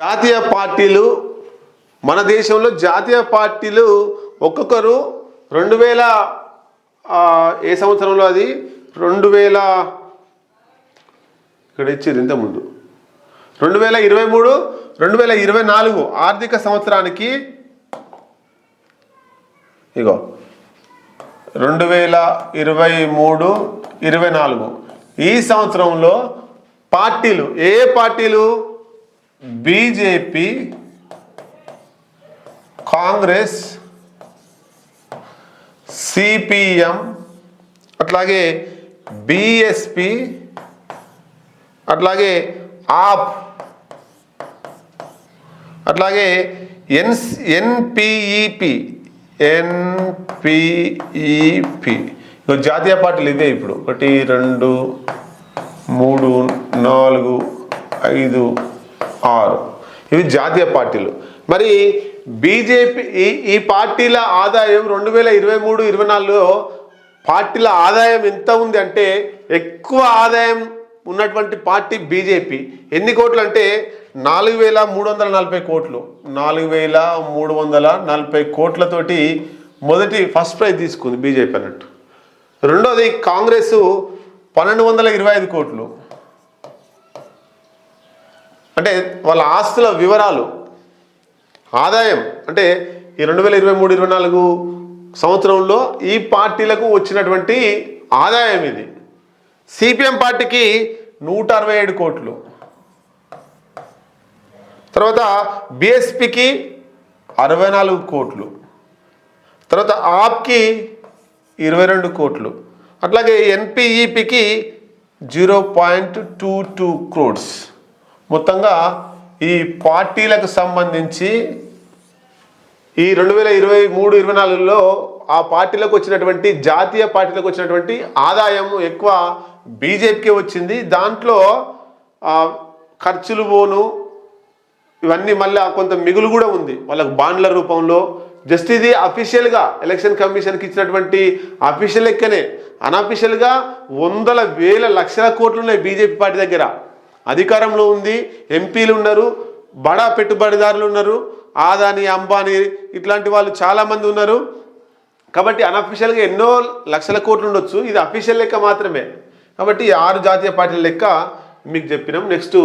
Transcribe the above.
జాతీయ పార్టీలు మన దేశంలో జాతీయ పార్టీలు ఒక్కొక్కరు రెండు వేల ఏ సంవత్సరంలో అది? రెండు వేల ఇక్కడ ఇచ్చారు ఇంతకుముందు. ముందు రెండు వేల ఇరవై మూడు రెండు వేల ఇరవై నాలుగు ఆర్థిక సంవత్సరానికి ఇగో రెండు వేల ఇరవై మూడు ఇరవై నాలుగు. ఈ సంవత్సరంలో పార్టీలు ఏ పార్టీలు? బీజేపీ కాంగ్రెస్ సిపిఎం అట్లాగే బిఎస్పి అట్లాగే ఆప్ అట్లాగే ఎన్ ఎన్పిఈపి ఎన్పిఈపి. జాతీయ పార్టీలు ఇదే ఇప్పుడు. ఒకటి రెండు మూడు నాలుగు ఐదు ఆరు. ఇవి జాతీయ పార్టీలు. మరి బీజేపీ ఈ ఈ పార్టీల ఆదాయం రెండు వేల ఇరవై మూడు ఇరవై నాలుగులో పార్టీల ఆదాయం ఎంత ఉంది అంటే ఎక్కువ ఆదాయం ఉన్నటువంటి పార్టీ బీజేపీ. ఎన్ని కోట్లు అంటే నాలుగు వేల మూడు వందల నలభై కోట్లు. నాలుగు వేల మూడు వందల నలభై కోట్లతోటి మొదటి ఫస్ట్ ప్రైజ్ తీసుకుంది బీజేపీ అన్నట్టు. రెండోది కాంగ్రెస్ పన్నెండు వందల ఇరవై ఐదు కోట్లు. అంటే వాళ్ళ ఆస్తుల వివరాలు. ఆదాయం. అంటే ఈ రెండు వేల ఇరవై మూడు ఇరవై నాలుగు సంవత్సరంలో ఈ పార్టీలకు వచ్చినటువంటి ఆదాయం ఇది. సిపిఎం పార్టీకి నూట అరవై ఏడు కోట్లు. తర్వాత బిఎస్పికి అరవై నాలుగు కోట్లు. తర్వాత ఆప్కి ఇరవై రెండు కోట్లు. అట్లాగే ఎన్పిఈపికి zero point two two crores. మొత్తంగా ఈ పార్టీలకు సంబంధించి ఈ రెండు వేల ఇరవై మూడు ఇరవై నాలుగులో ఆ పార్టీలకు వచ్చినటువంటి జాతీయ పార్టీలకు వచ్చినటువంటి ఆదాయం ఎక్కువ బీజేపీకి వచ్చింది. దాంట్లో ఖర్చులు పోను ఇవన్నీ మళ్ళీ కొంత మిగులు కూడా ఉంది. వాళ్ళకు బాండ్ల రూపంలో. జస్ట్ ఇది అఫీషియల్గా ఎలక్షన్ కమిషన్కి ఇచ్చినటువంటి అఫీషియల్ లెక్కనే. అన్అఫీషియల్గా వందల వేల లక్షల కోట్లు ఉన్నాయి బీజేపీ పార్టీ దగ్గర. అధికారంలో ఉంది ఎంపీలు ఉన్నారు బడా పెట్టుబడిదారులు ఉన్నారు ఆదాని అంబానీ ఇట్లాంటి వాళ్ళు చాలామంది ఉన్నారు. కాబట్టి అన్అఫీషియల్గా ఎన్నో లక్షల కోట్లు ఉండొచ్చు ఇది అఫీషియల్ లెక్క మాత్రమే. కాబట్టి ఆరు జాతీయ పార్టీల లెక్క మీకు చెప్పినాం. నెక్స్ట్